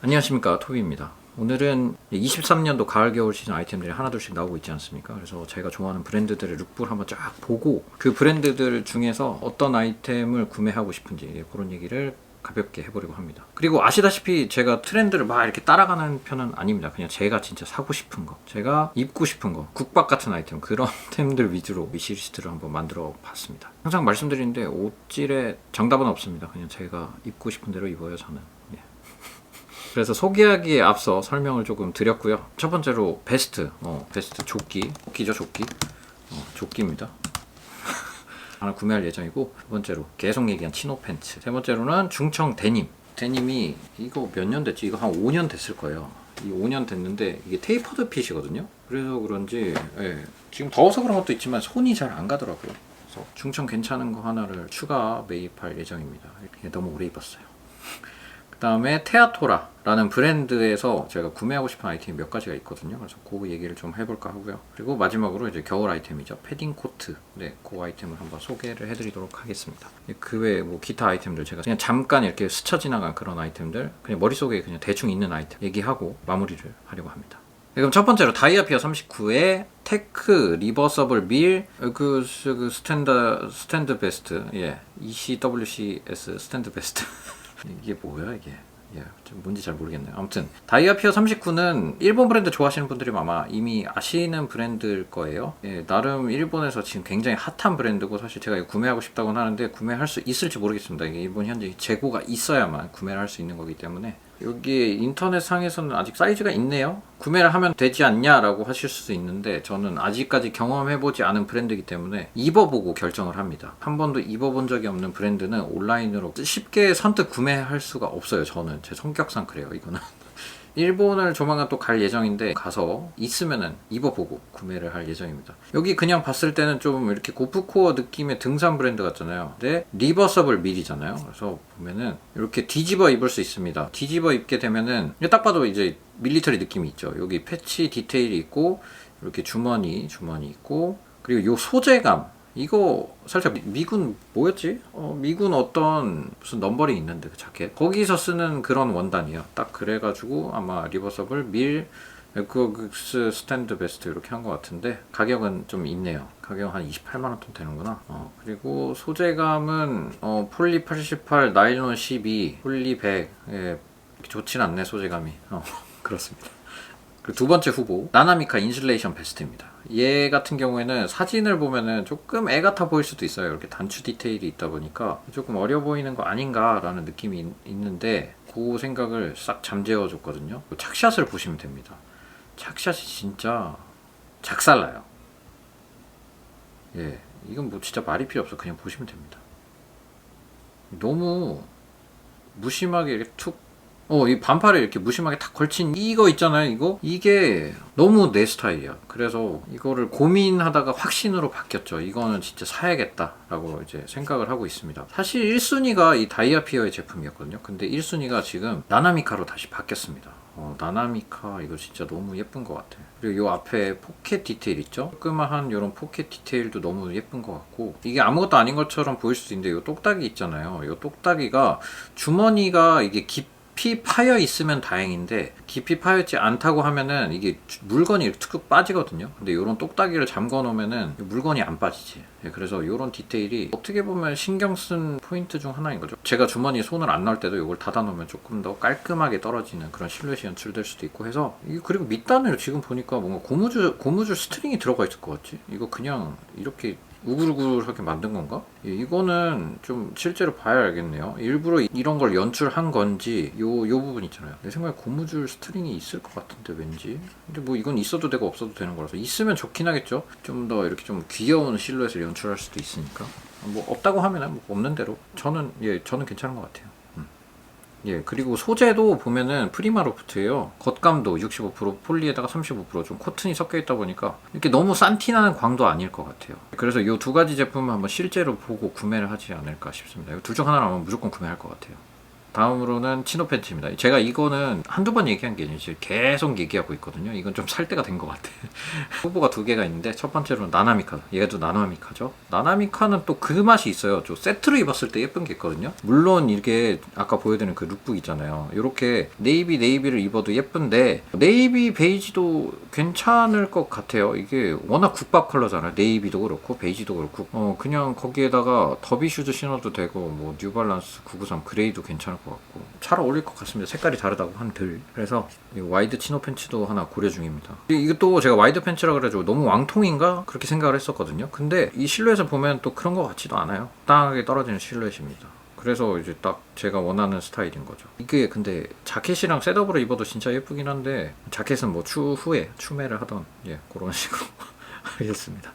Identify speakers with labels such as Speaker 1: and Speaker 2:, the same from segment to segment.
Speaker 1: 안녕하십니까 토비입니다. 오늘은 23년도 가을 겨울 시즌 아이템들이 하나둘씩 나오고 있지 않습니까? 그래서 제가 좋아하는 브랜드들의 룩북을 한번 쫙 보고 그 브랜드들 중에서 어떤 아이템을 구매하고 싶은지 예, 그런 얘기를 가볍게 해보려고 합니다. 그리고 아시다시피 제가 트렌드를 막 이렇게 따라가는 편은 아닙니다. 그냥 제가 진짜 사고 싶은 거, 제가 입고 싶은 거, 국밥 같은 아이템 그런 템들 위주로 위시리스트를 한번 만들어 봤습니다. 항상 말씀드리는데 옷질에 정답은 없습니다. 그냥 제가 입고 싶은 대로 입어요 저는. 예. 그래서 소개하기에 앞서 설명을 조금 드렸고요. 첫 번째로 베스트, 어, 베스트 조끼, 조끼죠 조끼, 어, 조끼입니다. 하나 구매할 예정이고 두 번째로 계속 얘기한 치노 팬츠 세 번째로는 중청 데님 데님이 이거 몇 년 됐지? 이거 한 5년 됐을 거예요. 이 5년 됐는데 이게 테이퍼드 핏이거든요. 그래서 그런지 예, 지금 더워서 그런 것도 있지만 손이 잘 안 가더라고요. 그래서 중청 괜찮은 거 하나를 추가 매입할 예정입니다. 너무 오래 입었어요. 그 다음에 테아토라라는 브랜드에서 제가 구매하고 싶은 아이템이 몇 가지가 있거든요. 그래서 그 얘기를 좀 해볼까 하고요. 그리고 마지막으로 이제 겨울 아이템이죠. 패딩 코트. 네, 그 아이템을 한번 소개를 해드리도록 하겠습니다. 그 외에 뭐 기타 아이템들 제가 그냥 잠깐 이렇게 스쳐 지나간 그런 아이템들 그냥 머릿속에 그냥 대충 있는 아이템 얘기하고 마무리를 하려고 합니다. 네, 그럼 첫 번째로 다이아피어 39의 테크 리버서블 밀 그 그 스탠드 스탠드 베스트 예 ECWCS 스탠드 베스트 이게 뭐야 이게 예, 좀 뭔지 잘 모르겠네요. 아무튼 다이아피어 39는 일본 브랜드 좋아하시는 분들이 아마 이미 아시는 브랜드일 거예요. 예, 나름 일본에서 지금 굉장히 핫한 브랜드고 사실 제가 구매하고 싶다고 하는데 구매할 수 있을지 모르겠습니다. 이게 일본 현재 재고가 있어야만 구매를 할 수 있는 거기 때문에 여기 인터넷 상에서는 아직 사이즈가 있네요. 구매를 하면 되지 않냐라고 하실 수도 있는데 저는 아직까지 경험해보지 않은 브랜드이기 때문에 입어보고 결정을 합니다. 한 번도 입어본 적이 없는 브랜드는 온라인으로 쉽게 선뜻 구매할 수가 없어요. 저는 제 성격상 그래요. 이거는. 일본을 조만간 또 갈 예정인데 가서 있으면은 입어보고 구매를 할 예정입니다. 여기 그냥 봤을 때는 좀 이렇게 고프코어 느낌의 등산 브랜드 같잖아요. 근데 리버서블 밀이잖아요. 그래서 보면은 이렇게 뒤집어 입을 수 있습니다. 뒤집어 입게 되면은 딱 봐도 이제 밀리터리 느낌이 있죠. 여기 패치 디테일이 있고 이렇게 주머니 주머니 있고 그리고 요 소재감 이거 살짝 미- 미군 뭐였지? 어, 미군 어떤 무슨 넘버링 있는데 그 자켓 거기서 쓰는 그런 원단이에요. 딱 그래가지고 아마 리버서블 밀 에코그스 스탠드 베스트 이렇게 한 것 같은데 가격은 좀 있네요. 가격 한 28만 원 돈 되는구나. 어, 그리고 소재감은 어, 폴리 88, 나일론 12, 폴리 100. 예, 좋진 않네 소재감이. 어, 그렇습니다. 그리고 두 번째 후보 나나미카 인슐레이션 베스트입니다. 얘 같은 경우에는 사진을 보면은 조금 애 같아 보일 수도 있어요. 이렇게 단추 디테일이 있다 보니까 조금 어려 보이는 거 아닌가라는 느낌이 있- 있는데 그 생각을 싹 잠재워 줬거든요. 그 착샷을 보시면 됩니다. 착샷이 진짜 작살나요. 예, 이건 뭐 진짜 말이 필요 없어. 그냥 보시면 됩니다. 너무 무심하게 이렇게 툭 어, 이 반팔에 이렇게 무심하게 탁 걸친 이거 있잖아요, 이거? 이게 너무 내 스타일이야. 그래서 이거를 고민하다가 확신으로 바뀌었죠. 이거는 진짜 사야겠다라고 이제 생각을 하고 있습니다. 사실 1순위가 이 다이아피어의 제품이었거든요. 근데 1순위가 지금 나나미카로 다시 바뀌었습니다. 어, 나나미카 이거 진짜 너무 예쁜 것 같아. 그리고 요 앞에 포켓 디테일 있죠? 조그마한 이런 포켓 디테일도 너무 예쁜 것 같고 이게 아무것도 아닌 것처럼 보일 수도 있는데 요 똑딱이 있잖아요. 요 똑딱이가 주머니가 이게 깊 이 파여 있으면 다행인데 깊이 파였지 않다고 하면은 이게 주- 물건이 툭툭 빠지거든요. 근데 이런 똑딱이를 잠궈 놓으면은 물건이 안 빠지지. 예, 그래서 이런 디테일이 어떻게 보면 신경 쓴 포인트 중 하나인 거죠. 제가 주머니에 손을 안 넣을 때도 이걸 닫아 놓으면 조금 더 깔끔하게 떨어지는 그런 실루엣이 연출될 수도 있고 해서 이 그리고 밑단을 지금 보니까 뭔가 고무줄 고무줄 스트링이 들어가 있을 것 같지? 이거 그냥 이렇게 우글우글하게 만든 건가? 예, 이거는 좀 실제로 봐야 알겠네요. 일부러 이- 이런 걸 연출한 건지 요, 요 부분 있잖아요. 내 생각에 고무줄 스트링이 있을 것 같은데 왠지. 근데 뭐 이건 있어도 되고 없어도 되는 거라서 있으면 좋긴 하겠죠. 좀 더 이렇게 좀 귀여운 실루엣을 연출할 수도 있으니까. 뭐 없다고 하면은 뭐 없는 대로 저는 예 저는 괜찮은 것 같아요. 음. 예, 그리고 소재도 보면은 프리마로프트예요. 겉감도 65%, 폴리에다가 35%좀 코튼이 섞여 있다 보니까 이렇게 너무 싼티나는 광도 아닐 것 같아요. 그래서 이 두 가지 제품을 한번 실제로 보고 구매를 하지 않을까 싶습니다. 둘중 하나는 아마 무조건 구매할 것 같아요. 다음으로는 치노 팬츠입니다. 제가 이거는 한두 번 얘기한 게 아니지 계속 얘기하고 있거든요. 이건 좀 살 때가 된 것 같아. 후보가 두 개가 있는데 첫 번째로는 나나미카. 얘도 나나미카죠. 나나미카는 또 그 맛이 있어요. 저 세트로 입었을 때 예쁜 게 있거든요. 물론 이게 아까 보여드린 그 룩북 있잖아요. 이렇게 네이비 네이비를 입어도 예쁜데 네이비 베이지도 괜찮을 것 같아요. 이게 워낙 국밥 컬러잖아요. 네이비도 그렇고 베이지도 그렇고 어 그냥 거기에다가 더비 슈즈 신어도 되고 뭐 뉴발란스 993 그레이도 괜찮을 것 같고 잘 어울릴 것 같습니다. 색깔이 다르다고 한들 그래서 이 와이드 치노 팬츠도 하나 고려 중입니다. 이- 이것도 제가 와이드 팬츠라 그래가지고 너무 왕통인가 그렇게 생각을 했었거든요. 근데 이 실루엣을 보면 또 그런 것 같지도 않아요. 땅하게 떨어지는 실루엣입니다. 그래서 이제 딱 제가 원하는 스타일인 거죠. 이게 근데 자켓이랑 셋업으로 입어도 진짜 예쁘긴 한데 자켓은 뭐 추후에 추매를 하던 예 그런 식으로 하겠습니다.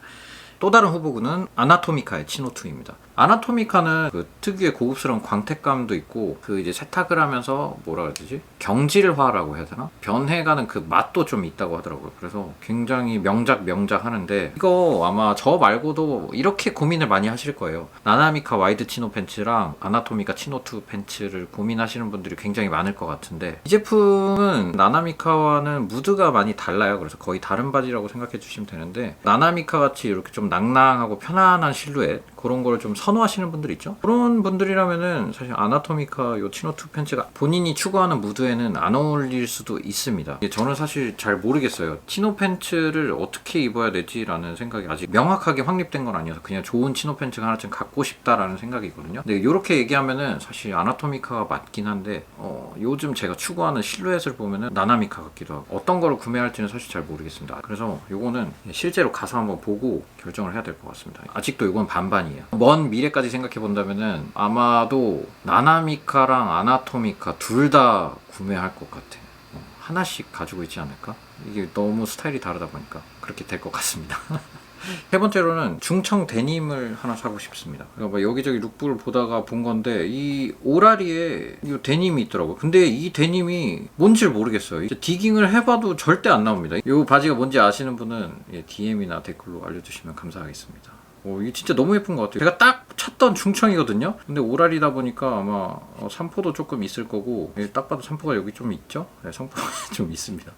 Speaker 1: 또 다른 후보군은 아나토미카의 치노2입니다. 아나토미카는 그 특유의 고급스러운 광택감도 있고 그 이제 세탁을 하면서 뭐라 그래야 되지? 경질화라고 해야 되나? 변해가는 그 맛도 좀 있다고 하더라고요. 그래서 굉장히 명작 명작 하는데 이거 아마 저 말고도 이렇게 고민을 많이 하실 거예요. 나나미카 와이드 치노 팬츠랑 아나토미카 치노2 팬츠를 고민하시는 분들이 굉장히 많을 것 같은데 이 제품은 나나미카와는 무드가 많이 달라요. 그래서 거의 다른 바지라고 생각해 주시면 되는데 나나미카 같이 이렇게 좀 낭낭하고 편안한 실루엣 그런 걸좀 선호하시는 분들 있죠. 그런 분들이라면은 사실 아나토미카 요 치노2 팬츠가 본인이 추구하는 무드에는 안 어울릴 수도 있습니다. 저는 사실 잘 모르겠어요. 치노 팬츠를 어떻게 입어야 되지라는 생각이 아직 명확하게 확립된 건 아니어서 그냥 좋은 치노 팬츠가 하나쯤 갖고 싶다라는 생각이거든요. 근데 이렇게 얘기하면은 사실 아나토미카가 맞긴 한데 어, 요즘 제가 추구하는 실루엣을 보면은 나나미카 같기도 하고 어떤 거를 구매할지는 사실 잘 모르겠습니다. 그래서 요거는 실제로 가서 한번 보고 결정 을 해야 될 것 같습니다. 아직도 이건 반반이에요. 먼 미래까지 생각해 본다면은 아마도 나나미카랑 아나토미카 둘 다 구매할 것 같아. 어, 하나씩 가지고 있지 않을까? 이게 너무 스타일이 다르다 보니까 그렇게 될 것 같습니다. 세 번째로는 중청 데님을 하나 사고 싶습니다. 그러니까 뭐 여기저기 룩북을 보다가 본 건데 이 오라리에 이 데님이 있더라고요. 근데 이 데님이 뭔지 모르겠어요. 디깅을 해봐도 절대 안 나옵니다. 이 바지가 뭔지 아시는 분은 예, DM이나 댓글로 알려주시면 감사하겠습니다. 오, 이게 진짜 너무 예쁜 것 같아요. 제가 딱 찾던 중청이거든요. 근데 오라리다 보니까 아마 어, 삼포도 조금 있을 거고 예, 딱 봐도 삼포가 여기 좀 있죠? 네, 삼포가 좀 있습니다.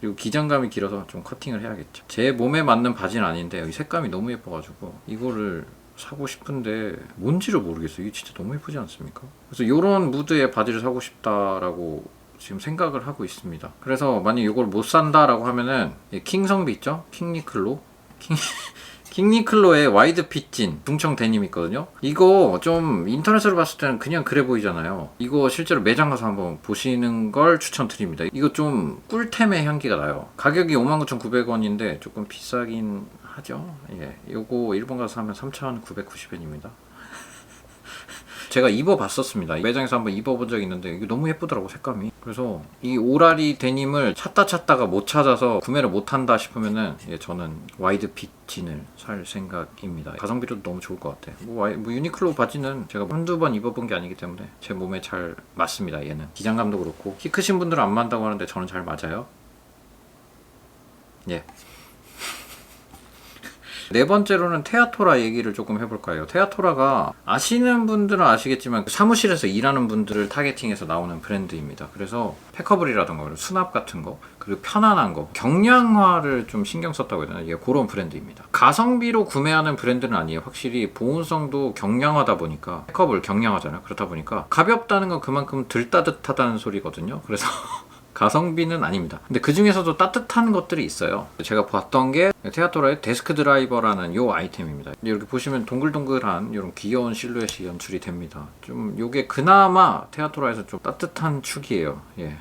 Speaker 1: 그리고 기장감이 길어서 좀 커팅을 해야겠죠. 제 몸에 맞는 바지는 아닌데 여기 색감이 너무 예뻐가지고 이거를 사고 싶은데 뭔지를 모르겠어요. 이게 진짜 너무 예쁘지 않습니까? 그래서 이런 무드의 바지를 사고 싶다라고 지금 생각을 하고 있습니다. 그래서 만약 이걸 못 산다라고 하면은 이 킹성비 있죠? 킹니클로 킹 킹니클로의 와이드 핏진 중청 데님 있거든요. 이거 좀 인터넷으로 봤을 때는 그냥 그래 보이잖아요. 이거 실제로 매장 가서 한번 보시는 걸 추천드립니다. 이거 좀 꿀템의 향기가 나요. 가격이 59,900원인데 조금 비싸긴 하죠. 예. 요거 일본 가서 사면 3,990엔입니다. 제가 입어봤었습니다. 매장에서 한번 입어본 적이 있는데 이게 너무 예쁘더라고 색감이. 그래서 이 오라리 데님을 찾다 찾다가 못 찾아서 구매를 못 한다 싶으면은 예, 저는 와이드 핏 진을 살 생각입니다. 가성비도 너무 좋을 것 같아. 뭐, 뭐 유니클로 바지는 제가 한두 번 입어본 게 아니기 때문에 제 몸에 잘 맞습니다. 얘는 기장감도 그렇고 키 크신 분들은 안 맞다고 하는데 저는 잘 맞아요. 예. 네 번째로는 테아토라 얘기를 조금 해볼까요? 테아토라가 아시는 분들은 아시겠지만 그 사무실에서 일하는 분들을 타겟팅해서 나오는 브랜드입니다. 그래서 패커블이라던가 수납 같은 거 그리고 편안한 거 경량화를 좀 신경 썼다고 해야 되나? 이게 그런 브랜드입니다. 가성비로 구매하는 브랜드는 아니에요. 확실히 보온성도 경량하다 보니까 패커블 경량하잖아요. 그렇다 보니까 가볍다는 건 그만큼 들 따뜻하다는 소리거든요. 그래서 가성비는 아닙니다. 근데 그 중에서도 따뜻한 것들이 있어요. 제가 봤던 게 테아토라의 데스크 드라이버라는 요 아이템입니다. 이렇게 보시면 동글동글한 이런 귀여운 실루엣이 연출이 됩니다. 좀 요게 그나마 테아토라에서 좀 따뜻한 축이에요. 예.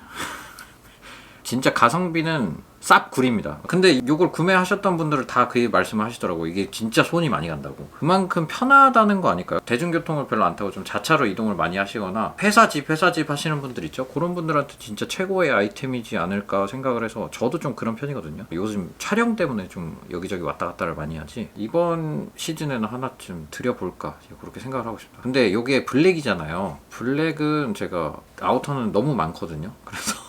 Speaker 1: 진짜 가성비는 쌉 구립니다. 근데 이걸 구매하셨던 분들은 다그 말씀을 하시더라고요. 이게 진짜 손이 많이 간다고. 그만큼 편하다는 거 아닐까요? 대중교통을 별로 안 타고 좀 자차로 이동을 많이 하시거나 회사 집, 회사 집 하시는 분들 있죠? 그런 분들한테 진짜 최고의 아이템이지 않을까 생각을 해서 저도 좀 그런 편이거든요. 요즘 촬영 때문에 좀 여기저기 왔다 갔다를 많이 하지. 이번 시즌에는 하나쯤 드려볼까 그렇게 생각을 하고 싶다. 근데 이게 블랙이잖아요. 블랙은 제가 아우터는 너무 많거든요. 그래서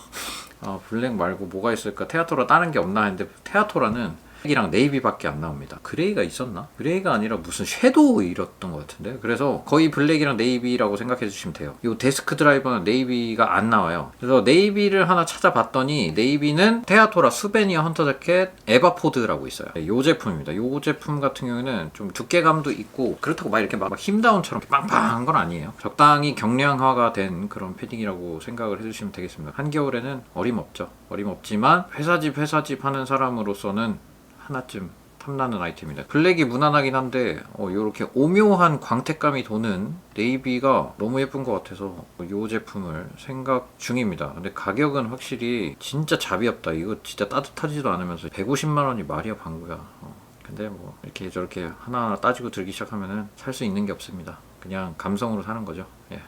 Speaker 1: 아 블랙 말고 뭐가 있을까? 테아토라 다른 게 없나 했는데 테아토라는 이랑 네이비밖에 안 나옵니다. 그레이가 있었나? 그레이가 아니라 무슨 섀도우 이랬던 것 같은데. 그래서 거의 블랙이랑 네이비라고 생각해 주시면 돼요. 이 데스크 드라이버는 네이비가 안 나와요. 그래서 네이비를 하나 찾아봤더니 네이비는 테아토라 수베니어 헌터 자켓 에바포드라고 있어요. 이 제품입니다. 이 제품 같은 경우에는 좀 두께감도 있고 그렇다고 막 이렇게 막 힘다운처럼 빵빵한 건 아니에요. 적당히 경량화가 된 그런 패딩이라고 생각을 해주시면 되겠습니다. 한겨울에는 어림없죠. 어림없지만 회사집 회사집 하는 사람으로서는 하나쯤 탐나는 아이템입니다. 블랙이 무난하긴 한데 이렇게 오묘한 광택감이 도는 네이비가 너무 예쁜 것 같아서 이 제품을 생각 중입니다. 근데 가격은 확실히 진짜 잡이 없다. 이거 진짜 따뜻하지도 않으면서 150만 원이 말이야 방구야. 어, 근데 뭐 이렇게 저렇게 하나하나 따지고 들기 시작하면은 살 수 있는 게 없습니다. 그냥 감성으로 사는 거죠. 예.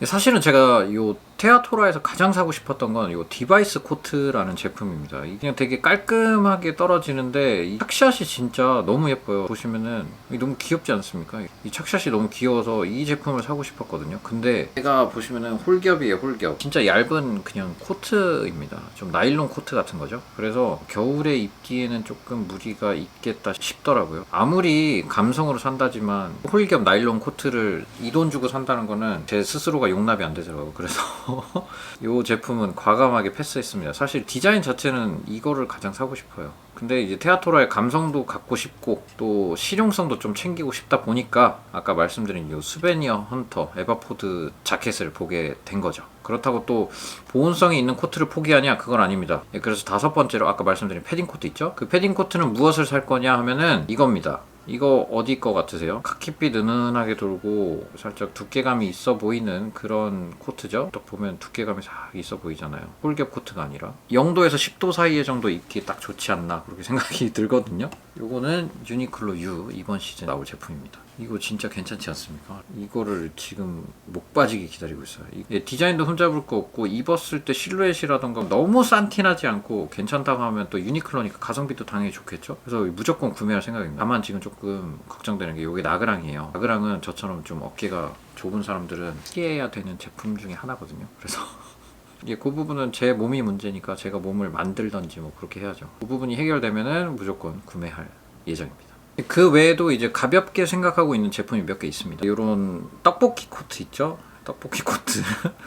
Speaker 1: 사실은 제가 이 테아토라에서 가장 사고 싶었던 건 이 디바이스 코트라는 제품입니다. 이게 그냥 되게 깔끔하게 떨어지는데 이 착샷이 진짜 너무 예뻐요. 보시면은 너무 귀엽지 않습니까? 이 착샷이 너무 귀여워서 이 제품을 사고 싶었거든요. 근데 제가 보시면은 홀겹이에요, 홀겹. 진짜 얇은 그냥 코트입니다. 좀 나일론 코트 같은 거죠. 그래서 겨울에 입기에는 조금 무리가 있겠다 싶더라고요. 아무리 감성으로 산다지만 홀겹 나일론 코트를 이 돈 주고 산다는 거는 제 스스로가 용납이 안 되더라고요. 그래서 이 제품은 과감하게 패스했습니다. 사실 디자인 자체는 이거를 가장 사고 싶어요. 근데 이제 테아토라의 감성도 갖고 싶고 또 실용성도 좀 챙기고 싶다 보니까 아까 말씀드린 이 수베니어 헌터 에바포드 자켓을 보게 된 거죠. 그렇다고 또 보온성이 있는 코트를 포기하냐 그건 아닙니다. 예, 그래서 다섯 번째로 아까 말씀드린 패딩 코트 있죠? 그 패딩 코트는 무엇을 살 거냐 하면은 이겁니다. 이거 어디 거 같으세요? 카키빛 은은하게 돌고 살짝 두께감이 있어 보이는 그런 코트죠? 딱 보면 두께감이 싹 있어 보이잖아요. 홀겹 코트가 아니라 0도에서 10도 사이에 정도 입기 딱 좋지 않나 그렇게 생각이 들거든요. 요거는 유니클로 U 이번 시즌 나올 제품입니다. 이거 진짜 괜찮지 않습니까? 이거를 지금 목 빠지게 기다리고 있어요. 이게 디자인도 흠잡을 거 없고 입었을 때 실루엣이라던가 너무 산티나지 않고 괜찮다고 하면 또 유니클로니까 가성비도 당연히 좋겠죠? 그래서 무조건 구매할 생각입니다. 다만 지금 조금 걱정되는 게 이게 나그랑이에요. 나그랑은 저처럼 좀 어깨가 좁은 사람들은 피해야 되는 제품 중에 하나거든요. 그래서 예, 그 부분은 제 몸이 문제니까 제가 몸을 만들던지 뭐 그렇게 해야죠. 그 부분이 해결되면은 무조건 구매할 예정입니다. 그 외에도 이제 가볍게 생각하고 있는 제품이 몇 개 있습니다. 이런 떡볶이 코트 있죠? 떡볶이 코트.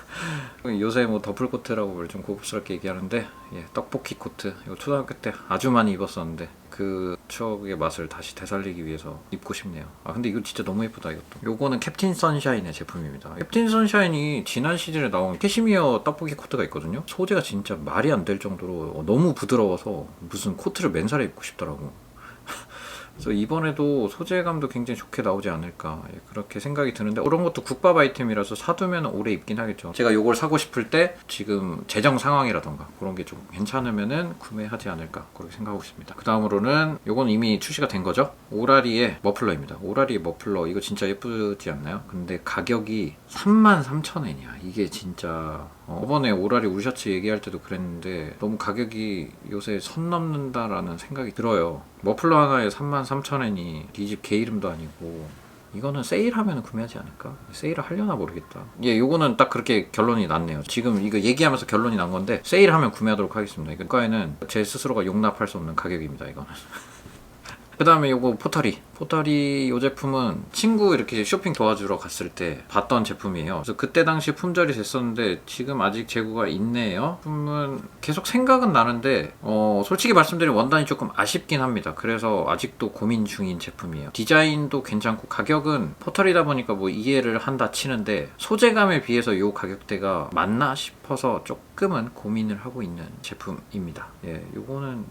Speaker 1: 요새 뭐 더플 코트라고 좀 고급스럽게 얘기하는데 예, 떡볶이 코트. 이거 초등학교 때 아주 많이 입었었는데 그 추억의 맛을 다시 되살리기 위해서 입고 싶네요. 아 근데 이거 진짜 너무 예쁘다 이것도. 요거는 캡틴 선샤인의 제품입니다. 캡틴 선샤인이 지난 시즌에 나온 캐시미어 떡볶이 코트가 있거든요. 소재가 진짜 말이 안 될 정도로 너무 부드러워서 무슨 코트를 맨살에 입고 싶더라고. 그래서 이번에도 소재감도 굉장히 좋게 나오지 않을까 예, 그렇게 생각이 드는데 그런 것도 국밥 아이템이라서 사두면 오래 입긴 하겠죠. 제가 이걸 사고 싶을 때 지금 재정 상황이라던가 그런 게 좀 괜찮으면은 구매하지 않을까 그렇게 생각하고 있습니다. 그 다음으로는 이건 이미 출시가 된 거죠. 오라리의 머플러입니다. 오라리의 머플러 이거 진짜 예쁘지 않나요? 근데 가격이 33,000원이야. 이게 진짜 어, 저번에 오라리 울셔츠 얘기할 때도 그랬는데 너무 가격이 요새 선 넘는다라는 생각이 들어요. 머플러 하나에 33,000원이 디집 개 이름도 아니고 이거는 세일하면 구매하지 않을까? 세일을 하려나 모르겠다. 예, 요거는 딱 그렇게 결론이 났네요. 지금 이거 얘기하면서 결론이 난 건데 세일하면 구매하도록 하겠습니다. 이거에는 제 스스로가 용납할 수 없는 가격입니다. 이거는. 그 다음에 요거 포터리 포터리 요 제품은 친구 이렇게 쇼핑 도와주러 갔을 때 봤던 제품이에요. 그래서 그때 당시 품절이 됐었는데 지금 아직 재고가 있네요. 제품은 계속 생각은 나는데 어 솔직히 말씀드리면 원단이 조금 아쉽긴 합니다. 그래서 아직도 고민 중인 제품이에요. 디자인도 괜찮고 가격은 포터리다 보니까 뭐 이해를 한다 치는데 소재감에 비해서 요 가격대가 맞나 싶어서 조금은 고민을 하고 있는 제품입니다. 예 요거는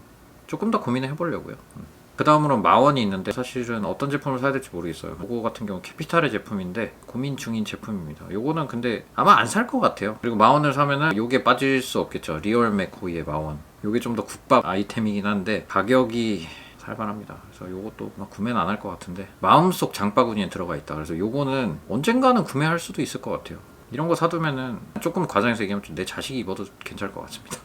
Speaker 1: 조금 더 고민을 해보려고요. 음. 그 다음으로 마원이 있는데 사실은 어떤 제품을 사야 될지 모르겠어요. 이거 같은 경우 캐피탈의 제품인데 고민 중인 제품입니다. 요거는 근데 아마 안 살 것 같아요. 그리고 마원을 사면은 요게 빠질 수 없겠죠. 리얼 맥코이의 마원. 요게 좀 더 국밥 아이템이긴 한데 가격이 살만합니다. 그래서 요것도 막 구매는 안 할 것 같은데 마음속 장바구니에 들어가 있다. 그래서 요거는 언젠가는 구매할 수도 있을 것 같아요. 이런 거 사두면은 조금 과장해서 얘기하면 내 자식이 입어도 괜찮을 것 같습니다.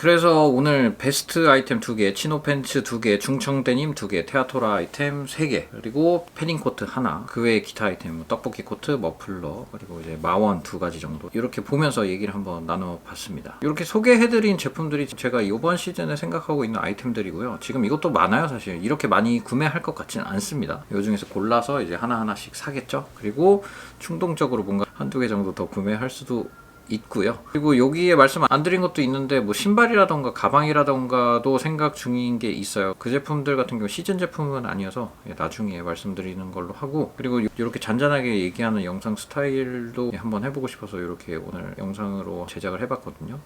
Speaker 1: 그래서 오늘 베스트 아이템 2개, 치노 팬츠 2개, 중청 데님 2개, 테아토라 아이템 3개, 그리고 패딩 코트 하나, 그 외에 기타 아이템, 뭐 떡볶이 코트, 머플러, 그리고 이제 마원 두 가지 정도 이렇게 보면서 얘기를 한번 나눠봤습니다. 이렇게 소개해드린 제품들이 제가 이번 시즌에 생각하고 있는 아이템들이고요. 지금 이것도 많아요, 사실. 이렇게 많이 구매할 것 같지는 않습니다. 이 중에서 골라서 이제 하나 하나씩 사겠죠. 그리고 충동적으로 뭔가 한두 개 정도 더 구매할 수도 있고요. 그리고 여기에 말씀 안 드린 것도 있는데 뭐 신발이라던가 가방이라던가도 생각 중인 게 있어요. 그 제품들 같은 경우 시즌 제품은 아니어서 예, 나중에 말씀드리는 걸로 하고 그리고 이렇게 잔잔하게 얘기하는 영상 스타일도 한번 해보고 싶어서 이렇게 오늘 영상으로 제작을 해봤거든요.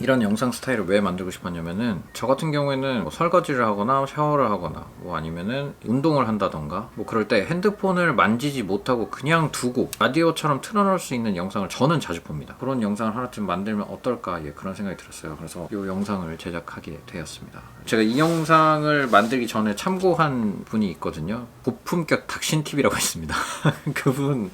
Speaker 1: 이런 영상 스타일을 왜 만들고 싶었냐면은 저 같은 경우에는 뭐 설거지를 하거나 샤워를 하거나 뭐 아니면은 운동을 한다던가 뭐 그럴 때 핸드폰을 만지지 못하고 그냥 두고 라디오처럼 틀어놓을 수 있는 영상을 저는 자주 봅니다. 그런 영상을 하나쯤 만들면 어떨까 예, 그런 생각이 들었어요. 그래서 이 영상을 제작하게 되었습니다. 제가 이 영상을 만들기 전에 참고한 분이 있거든요. 고품격 닥신 TV라고 있습니다. 그분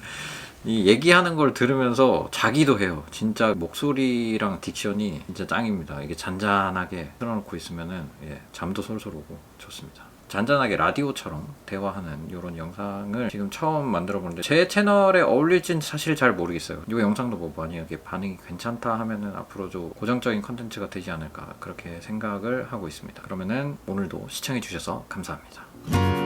Speaker 1: 이 얘기하는 걸 들으면서 자기도 해요. 진짜 목소리랑 딕션이 진짜 짱입니다. 이게 잔잔하게 틀어놓고 있으면은 예, 잠도 솔솔 오고 좋습니다. 잔잔하게 라디오처럼 대화하는 이런 영상을 지금 처음 만들어 보는데 제 채널에 어울릴진 사실 잘 모르겠어요. 이 영상도 뭐 만약에 반응이 괜찮다 하면은 앞으로도 고정적인 컨텐츠가 되지 않을까 그렇게 생각을 하고 있습니다. 그러면은 오늘도 시청해 주셔서 감사합니다.